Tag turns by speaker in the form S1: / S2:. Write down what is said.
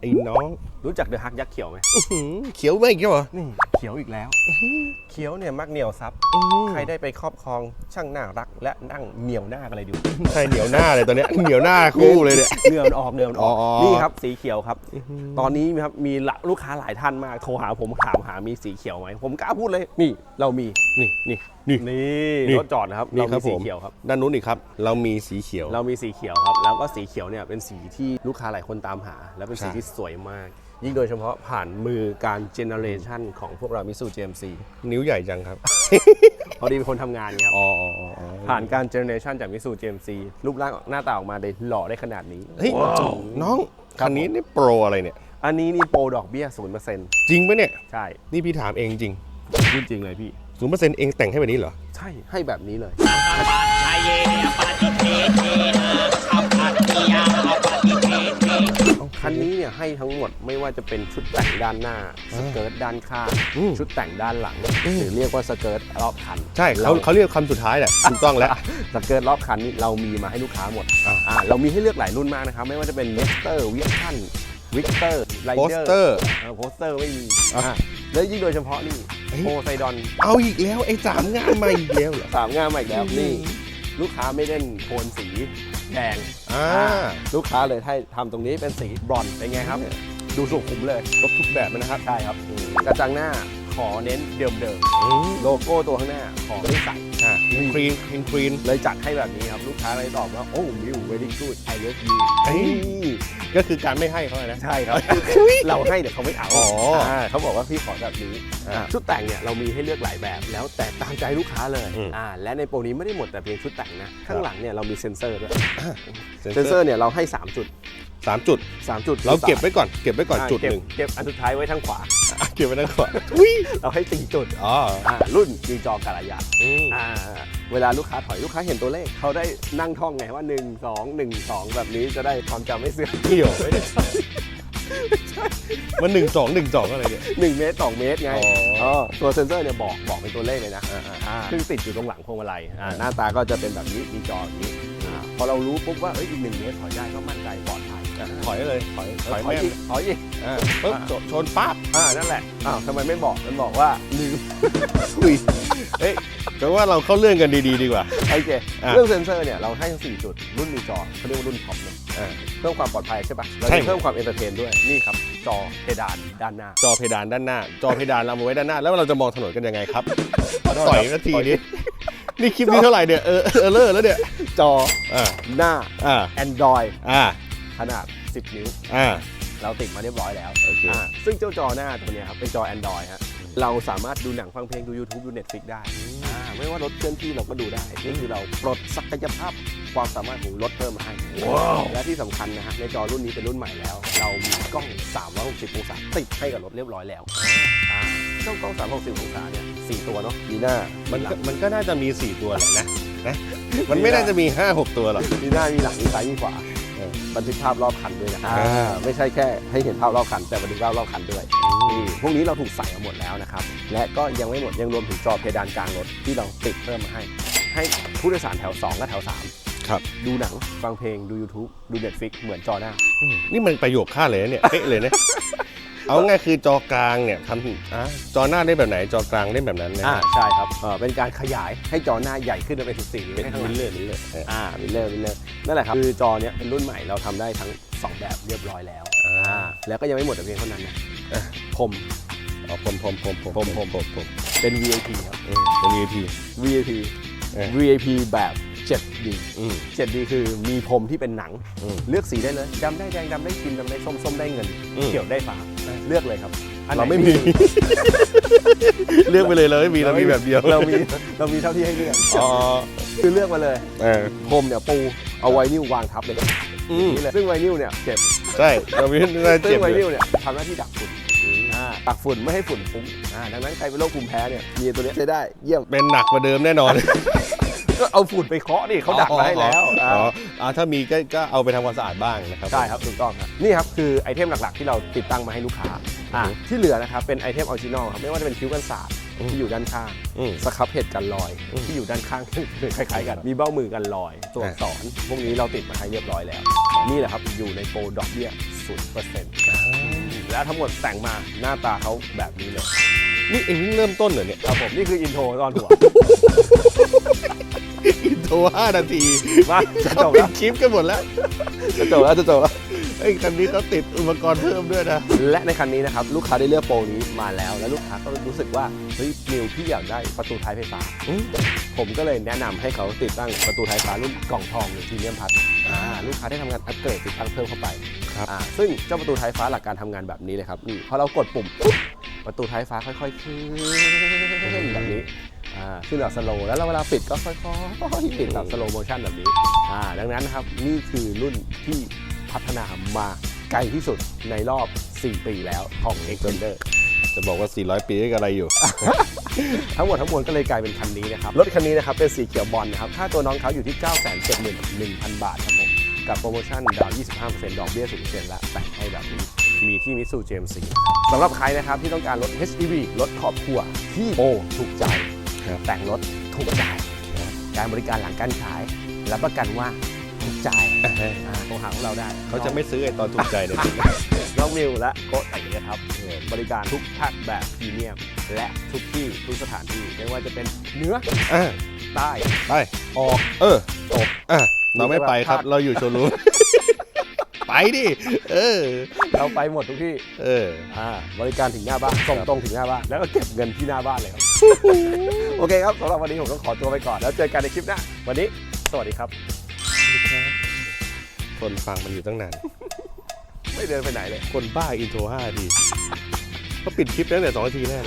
S1: ไอ้น้อง
S2: รู้จักเดอะฮักยักษ์เขียวไหม
S1: อื้อหือเขียวไม่อีกแล้วเหรอ
S2: นี่เขียวอีกแล้ว เขียวเนี่ยมักเหนียวซับ
S1: อื้อ
S2: ใครได้ไปครอบครองช่างน่ารัก และนั่งเหนียวหน้ากันเลยดู
S1: ใช่เหนียวหน้าเลยตอนเนี้ยเหนียวหน้าคู่เลยเนี่ย
S2: เนื้อมันออกเนื้อมันออก
S1: อ๋อ
S2: นี่ครับสีเขียวครับ ตอนนี้ครับมีละลูกค้าหลายท่านมากโทรหาผมถามหามีสีเขียวไหมผมกล้าพูดเลยนี่เรามี
S1: นี่นี่ นี่
S2: นี่
S1: นี่
S2: รถจอดนะครับ
S1: นี่
S2: เรา
S1: ครั
S2: มี
S1: บ
S2: สี
S1: ผม
S2: เขียวครับ
S1: ด้านนู้นอีกครับเรามีสีเขียว
S2: เรามีสีเขียวครับ แล้วก็สีเขียวเนี่ยเป็นสีที่ลูกค้าหลายคนตามหา และเป็นสี
S1: ใช่
S2: ที่สวยมาก ยิ่งโดยเฉพาะผ่านมือการเจเนอเรชันของพวกเรามิสูเจมซี
S1: นิ้วใหญ่จังครับ
S2: พอดีเป็นคนทำงานไงครับ
S1: อ๋ออ๋ออ๋ออ๋อ
S2: ผ่านการเจเนอเรชันจากมิสูเจมซีรูปร่างหน้าตาออกมาได้หล่อได้ขนาดนี้
S1: เฮ้ยน้อง
S2: ครับ
S1: คันนี้นี่โปรอะไรเนี่ย
S2: อันนี้นี่โปรดอกเบี้ยศูนย์เปอร์เซ็นต์
S1: จริงปะเนี่ย
S2: ใช่
S1: นี่พี่ถามเองจริง
S2: พูดจริงเลยพี่
S1: ศูนย์เปอร์เซ็นต์เองแต่งให้แบบนี้เหรอ
S2: ใช่ให้แบบนี้เลยคันนี้เนี่ยให้ทั้งหมดไม่ว่าจะเป็นชุดแต่งด้านหน้า สเกิร์ตด้านข้าง
S1: อืม
S2: ชุดแต่งด้านหลัง หรือเรียกว่าสเกิร์ตรอบคัน
S1: ใช่เขาเขาเรียกคำสุดท้ายแหละถูกต้องแล้ว
S2: สเกิร์ตรอบคันนี้เรามีมาให้ลูกค้าหมด
S1: อ่า
S2: อ่าเรามีให้เลือกหลายรุ่นมากนะครับ ไม่ว่าจะเป็นเนสเตอร์วิชั่นวิกเตอร์ไร
S1: โป
S2: เด
S1: ส
S2: อร์
S1: เตอร์
S2: โปสเตอร์ไม่มี
S1: อะ
S2: อ่าแล้วยิ่งโดยเฉพาะนี่
S1: เฮ้ย
S2: โพไซดอน
S1: เอาอีกแล้วไอ้สามงานมาอีกแล้วเหรอ
S2: สามงามมาอีกแล้วนี่ ลูกค้าไม่เล่นโทนสีแดง
S1: อ่า
S2: อ่าลูกค้าเลยให้ทำตรงนี้เป็นสีบรอนซ์เป็นไงครับ ดูสุขุมเลย
S1: ครบทุกแบบเลยนะครับ
S2: ใช่ครับกระจังหน้าขอเน้นเดิม
S1: อืม
S2: ๆโลโก้ตัวข้างหน้าขอไม่ได้ใส่
S1: อ่าคลีนคลีนคลีน
S2: เลยจัดให้แบบนี้ครับ ลูกค้าเลยตอบว่า โอ้มิวเวดิ้งกูดไอเลิฟยู
S1: เฮ้ย ก็คือการไม่ให้เขานะ
S2: ใช่ครับ เราให้แต่เขาไม่เอา
S1: อ๋ออ่า
S2: เขาบอกว่าพี่ขอแบบนี้
S1: อ่า
S2: ชุดแต่งเนี่ยเรามีให้เลือกหลายแบบแล้วแต่ตามใจลูกค้าเลย
S1: อืม
S2: อ่าและในโปรนี้ไม่ได้หมดแต่เพียงชุดแต่งนะข้างหลังเนี่ยเรามีเซ็นเซอร์ด้วย
S1: เซ็น
S2: เซ็น
S1: เซ
S2: เซ
S1: อ
S2: อ
S1: ร์
S2: ร์เนี่ยเราให้ 3 จุด
S1: สามจุด
S2: 3 จุด
S1: เราเก็บไว้ก่อนเก็บไว้ก่อนาจุด
S2: เก็บ
S1: หนึ่ง
S2: เก็บอันสุดท้ายไว้ทางขวา
S1: อะเก็บไว้ด้านขวา
S2: เราให้สี่จุด
S1: อ๋อ
S2: อ่ารุ่นมีจอกระยะ
S1: อืม
S2: อ่าเวลาลูกค้าถอยลูกค้าเห็นตัวเลข เขาได้นั่งท่องไงว่า 1 2 1 2 แบบนี้จะได้ความจำไม่เสื่อม
S1: เกี่ยวไหมเนี่ยมันหนึ่งสองหนึ่งสองอะไรเนี่ย
S2: 1เมตร2เมตรไง
S1: อ๋อ
S2: เออตัวเซนเซอร์เนี่ยบอกบอกเป็นตัวเลขเลยนะ
S1: อ่าอ่า
S2: อ่าซึ่งติดอยู่ตรงหลังพวงมาลัยอ่า
S1: อ่า
S2: หน้าตาก็จะเป็นแบบนี้มีจออย่างนี้อ่าพอเรารู้ปุ๊บว่าเอ้ยอีกหนึ่งเมตรถอยได้ก็มั่นใจปลอดภัย
S1: อะถอยเลย ถอยถ
S2: ถ
S1: อ
S2: อยย
S1: แม่น
S2: อีกถอยอีก
S1: อ่าปุ๊บชนชนปั๊บ
S2: อ่านั่นแหละอ้าวทำไมไม่บอกมันบอกว่าลืม
S1: อุ้ย เอ้ยก็ว่าเราเข้าเรื่องกันดีๆดีกว่า
S2: โอเค
S1: อะ
S2: เรื่องเซนเซอร์เนี่ยเราให้ทั้ง4จุดรุ่นมีจอเขาเรียกว่ารุ่นท็อปเลย
S1: อ่า
S2: เพิ่มความปลอดภัยใช่ปะเรา
S1: ใช่
S2: จะเพิ่มความเอนเตอร์เทนด้วยนี่ครับ จอเพดานด้านหน้า
S1: จอเพดานด้านหน้า จอเพดานเราเอาไว้ด้านหน้า แล้วเราจะมองถนนกันยังไงครับต่อยนาทีนี้นี่คลิปนี้เท่าไหร่เนี่ยเออเออเลอร์แล้วเนี่ย
S2: จอ
S1: อ่า
S2: หน้า
S1: อ่า
S2: Android
S1: อ่า
S2: ขนาด 10 นิ้ว
S1: อ่า
S2: เราติดมาเรียบร้อยแล้ว
S1: โอเค
S2: อ่าซึ่งเจ้าจอหน้าตัวเนี้ยครับเป็นจอ Android ฮะ เราสามารถดูหนังฟังเพลงดู YouTube ดู Netflix ได้ อ่าไม่ว่ารถเคลื่อนที่เราก็ดูได้นี่คือเราปลดศักยภาพความสามารถของรถเพิ่มมาให้
S1: ว้าว
S2: และที่สำคัญนะฮะในจอรุ่นนี้เป็นรุ่นใหม่แล้ว เรามีกล้อง 360 องศาติดให้กับรถเรียบร้อยแล้วอ่าเจ้ากล้อง 360 องศาเนี่ยสี่ตัวเนาะมีหน้า
S1: มั
S2: มี
S1: น
S2: หลั
S1: ก็
S2: ง
S1: มันก็น่าจะมี 4 ตัวแหละนะนะ มันไม่น่าจะมี 5 6 ตัวหรอก
S2: มีหน้ามีหลังมีซ้ายมีขวา
S1: เออ
S2: บันทึกภาพรอบคันด้วยนะ
S1: อ่า
S2: อ่าไม่ใช่แค่ให้เห็นภาพรอบคัน แต่บันทึกภาพรอบคันด้วยนี่พวกนี้เราถูกใส่มาหมดแล้วนะครับ และก็ยังไม่หมดยังรวมถึงจอเพดานกลางรถที่เราติดเพิ่มมาให้ ให้ผู้โดยสารแถว 2 และแถว 3
S1: ครับ
S2: ดูหนังฟังเพลงดู YouTube ดู Netflix เหมือนจอหน้า
S1: อืมนี่มันประโยคค่าเลยนะเนี่ยเป๊ะเลยนะ เอาง่ายคือจอกลางเนี่ยทำอะจอหน้าได้แบบไหนจอกลางได้แบบนั้นนะ
S2: อ่าใช่ครับเอ่อเป็นการขยายให้จอหน้าใหญ่ขึ้นไปถึง4นิ้ว
S1: เป็น
S2: ให้ข้างห
S1: มิ
S2: ลั
S1: ล
S2: ง
S1: เลอร์มิลเลอร์เออ
S2: อ่ามิลเลอร์มิลเลอร์นั่นแหละครับ คือจอเนี้ยเป็นรุ่นใหม่เราทำได้ทั้ง 2 แบบเรียบร้อยแล้ว
S1: อ่า
S2: อ่าแล้วก็ยังไม่หมดแต่เพียงเท่านั้นนะ
S1: อะ
S2: ผม
S1: เอาผมผมผมผมผมผมผมผม
S2: เป็น VIP ครับ
S1: อืมเป็น VIP
S2: VIP
S1: เออ
S2: VIP แบบ 7D
S1: อืม
S2: 7D คือมีพรมที่เป็นหนัง
S1: อืม
S2: เลือกสีได้เลยดำได้แดงดำได้ครีมดำได้ส้มส้มได้เงิน
S1: อืม
S2: เขียวได้ฟ้า เลือกเลยครับอันหน
S1: เราไม่มีเลือกไปเลยเราไม่มีเรามีแบบเดียว
S2: เรามีเรามีเท่าที่ให้เลือก
S1: อ๋อ
S2: คือเลือกมาเลย
S1: เออ
S2: พรมเนี่ยปูเอาไวนิลวางทับเลย
S1: อืม
S2: นี่เลยซึ่งไวนิลเนี่ยเก็บ
S1: ใช่เรามีน่า
S2: ซึ่
S1: เจ็
S2: ง
S1: บ
S2: ไว
S1: เล
S2: นิ
S1: ย
S2: ลเนี่ยทำหน้าที่ดักฝุ่นอ่าดักฝุ่นไม่ให้ฝุ่นฟุ้งอ่าดังนั้นใครเป็นโรคภูมิแพ้เนี่ยมีตัวเนี้ยใช้ได้เยี่ยม
S1: เป็นหนักกว่าเดิมแน่นอน
S2: ก็เอาฝุ่นไปเคาะดิเขาดักมาให้แล้ว
S1: อ๋ออ่าถ้ามีก็ก็เอาไปทำความสะอาดบ้างนะครับ
S2: ใช่ครับถูกต้องครับนี่ครับคือไอเทมหลักๆ ที่เราติดตั้งมาให้ลูกค้าอ่า
S1: อืม
S2: ที่เหลือนะครับเป็นไอเทมออริจินอลครับไม่ว่าจะเป็นคิ้วกันสาด
S1: อืม
S2: ที่อยู่ด้านข้าง
S1: อืม
S2: สครับเห็ดกันลอย
S1: อืม
S2: ที่อยู่ด้านข้าง คล้ายๆกัน มีเบ้ามือกันลอย ตัวอักษรพวกนี้เราติดมาให้เรียบร้อยแล้ว นี่แหละครับอยู่ในโปรดอกเบี้ย0%แล้วทั้งหมดแต่งมาหน้าตาเขาแบบนี้เลย
S1: นี่เองเพิ่งเริ่มต้นเหรอเนี่ย
S2: ครับผมนี่คืออินโทรตอนหัว
S1: อินโทรห้านาที
S2: มาจะ
S1: เขา
S2: จบ
S1: ปิ
S2: แล้
S1: ด
S2: ว
S1: คลิปกันหมดแล้ว
S2: จะจบแล้วจะจบแล้ว
S1: ไอ้ยคันนี้เขาติดอุปกรณ์เพิ่มด้วยนะ
S2: และในคันนี้นะครับ ลูกค้าได้เลือกโปรนี้มาแล้ว และลูกค้าก็รู้สึกว่าเฮ้ยนิวพี่อยากได้ประตูท้ายไฟฟ้า
S1: อืม
S2: ผมก็เลยแนะนำให้เขาติดตั้งประตูท้ายไฟฟ้ารุ่นกล่องทองหรือพรีเมียมพัทอ่าลูกค้าได้ทำงานอัปเกรดติดตั้งเพิ่มเข้าไป
S1: ครับ
S2: อ่าซึ่งเจ้าประตูท้ายฟ้าหลักการทำงานแบบนี้เลยครับนี่พอเรากดปุ่มปุ๊บประตูท้ายฟ้าค่อยๆขึ้นแบบนี้อ่า ขึ้นแบบสโลว์แล้วเราเวลาปิดก็ค่อยๆปิดแบบสโลว์โมชั่นแบบนี้อ่าดังนั้นนะครับนี่คือรุ่นที่พัฒนามาไกลที่สุดในรอบ 4 ปีแล้วของ Extender
S1: จะบอกว่า 400 ปีก็อะไรอยู่
S2: ทั้งหมดทั้งมวลก็เลยกลายเป็นคันนี้นะครับ รถคันนี้นะครับ เป็นสีเขียวบอลนะครับ ค่าตัวน้องเขาอยู่ที่ 9 7 1 0 0 0 บาทครับผม กับโปรโมชั่นดาวน์25%ดอกเบี้ย0%และแต่งให้แบบนี้ มีที่มิสูเจมซีสำหรับใครนะครับที่ต้องการรถ HEV รถครอบครัวที่โอ้ถูกใจ
S1: ครับ
S2: แต่งรถถูกใจการบริการหลังการขายรับประกันว่าถูกใจอ่าโทรหาของเราได้
S1: เขาจะไม่ซื้อไอ้ตอนถูกใจเนี่ย
S2: น้องมิวและโค้ชแต่งนะครับเออบริการทุกภาคแบบพรีเมียม และทุกที่ทุกสถานที่ไม่ว่าจะเป็นเหนือ
S1: อะ
S2: ใต้
S1: ไป
S2: ออก
S1: เออ
S2: ตก
S1: อะเราไม่ไปครับ
S2: พลาด
S1: เราอยู่โชว์รูมไปดิ เออ
S2: เราไปหมดทุกที่
S1: เออ
S2: อ่าบริการถึงหน้าบ้านส่งตรงถึงหน้าบ้านแล้วก็เก็บเงินที่หน้าบ้านเลยครับ โอเคครับสำหรับวันนี้ผมต้องขอตัวไปก่อน แล้วเจอกันในคลิปหน้าวันนี้ สวัสดีครับ
S1: คนฟังมันอยู่ตั้งนาน
S2: ไม่เดินไปไหนเลย
S1: คนบ้าอินโทร5นาทีเขาปิดคลิปตั้งแต่2นาทีแรก